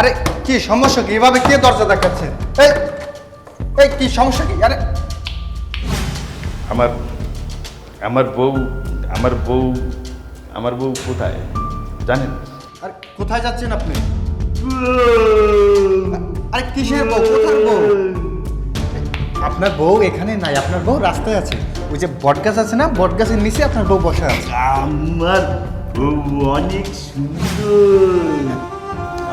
আরে কি সমস্যা কি? এভাবে কে দরজা দেখাচ্ছে? এই এই কি সমস্যা কি? আরে। আমার আমার বউ আমার বউ আমার বউ কোথায়? জানেন? আরে কোথায় যাচ্ছেন আপনি? আরে কিসের বউ? কোথার বউ? আপনার বউ এখানে নাই আপনার বউ রাস্তায় আছে। ওই যে বটগাছ আছে না বটগাছের নিচে আপনার বউ বসে আছে। আমার বউ অনেক সুন্দর।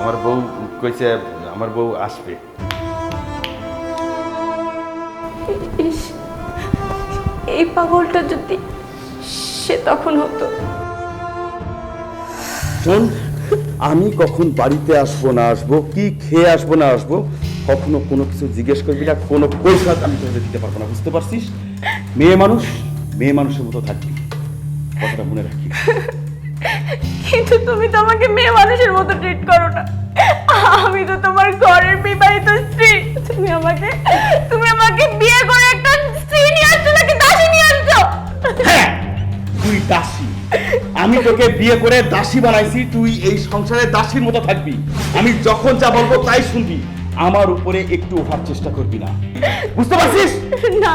আমার বউ কইছে আমার বউ আসবে। ইস এই পাগলটা যদি সে তখন হতো। শোন আমি কখন বাড়িতে আসব না আসব কি খেয়ে আসব না আসব কখনো কোনো কিছু জিজ্ঞেস করবি না কোনো পয়সা আমি তোদের দিতে পারব না বুঝতে পারছিস? মেয়ে মানুষ মেয়ে মানুষের মতো থাকবি কথাটা মনে রাখি কিন্তু তুমি তো আমাকে মেয়ে মানুষের মতো ট্রিট করো না আমি তো তোমার ঘরের বিবাহিত স্ত্রী। তুমি আমাকে তুমি আমাকে বিয়ে করে একটা স্ত্রী নিয়ে আসছো নাকি দাসী নিয়ে আসছো? হ্যাঁ তুই দাসী। আমি তোকে বিয়ে করে দাসী বানাইছি তুই এই সংসারে দাসীর মতো থাকবি। আমি যখন যা বলব তাই শুনবি। আমার উপরে একটু ওঠার চেষ্টা করবি না। বুঝতে পারছিস? না।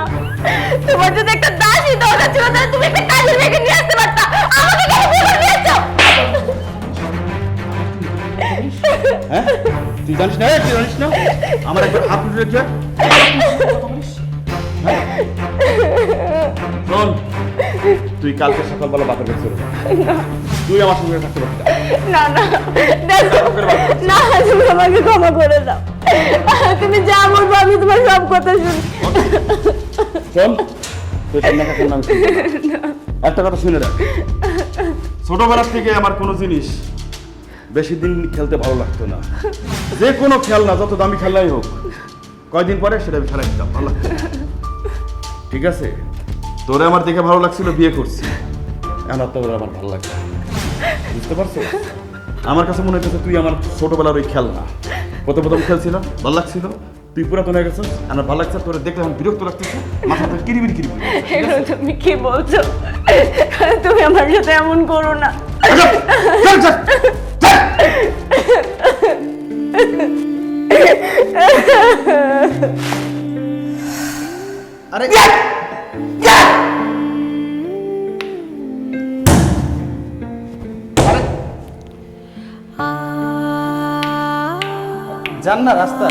তোমার যদি একটা দাসী দরকার ছিল তাহলে তুমি একটা কাজের মেয়েকে নিয়ে আসতে পারতা। তুই জানিস না? তুই জানিস না? আমার একবার হাত উঠে রেখে শোন তুই কালকে সকালবেলা বাপের কাছে চলে তুই আমার সঙ্গে থাকতে পারবি না। না না। তুমি আমাকে ক্ষমা করে দাও। তুমি যা বলব আমি তোমার সব কথা শুনি। শোন তুই কান্না কাকার নাম একটা কথা শুনে রাখ। ছোটবেলার থেকে আমার কোনো জিনিস বেশি দিন খেলতে ভালো লাগতো না। যে কোনো খেলনা যত দামি খেলনাই হোক। কয়দিন পরে সেটা আমি ফেলাই দিতাম ভালো ঠিক আছে? তোরে আমার দেখে ভালো লাগছিল বিয়ে করছি। এখন তোর আমার ভালো লাগছে বুঝতে পারছ? আমার কাছে মনে হচ্ছে তুই আমার ছোটবেলার ওই খেলনা। প্রথম প্রথম খেলছিল ভালো লাগছিল। তুই পুরাতন হয়ে গেছিস আমার ভালো লাগছে তোর দেখলে এখন বিরক্ত লাগতেছে। মাথাটা কিরিবিরি কিরিবিরি। এগুলো তুমি কি বলছো? তুমি আমার সাথে এমন করো না। আরে যান না রাস্তা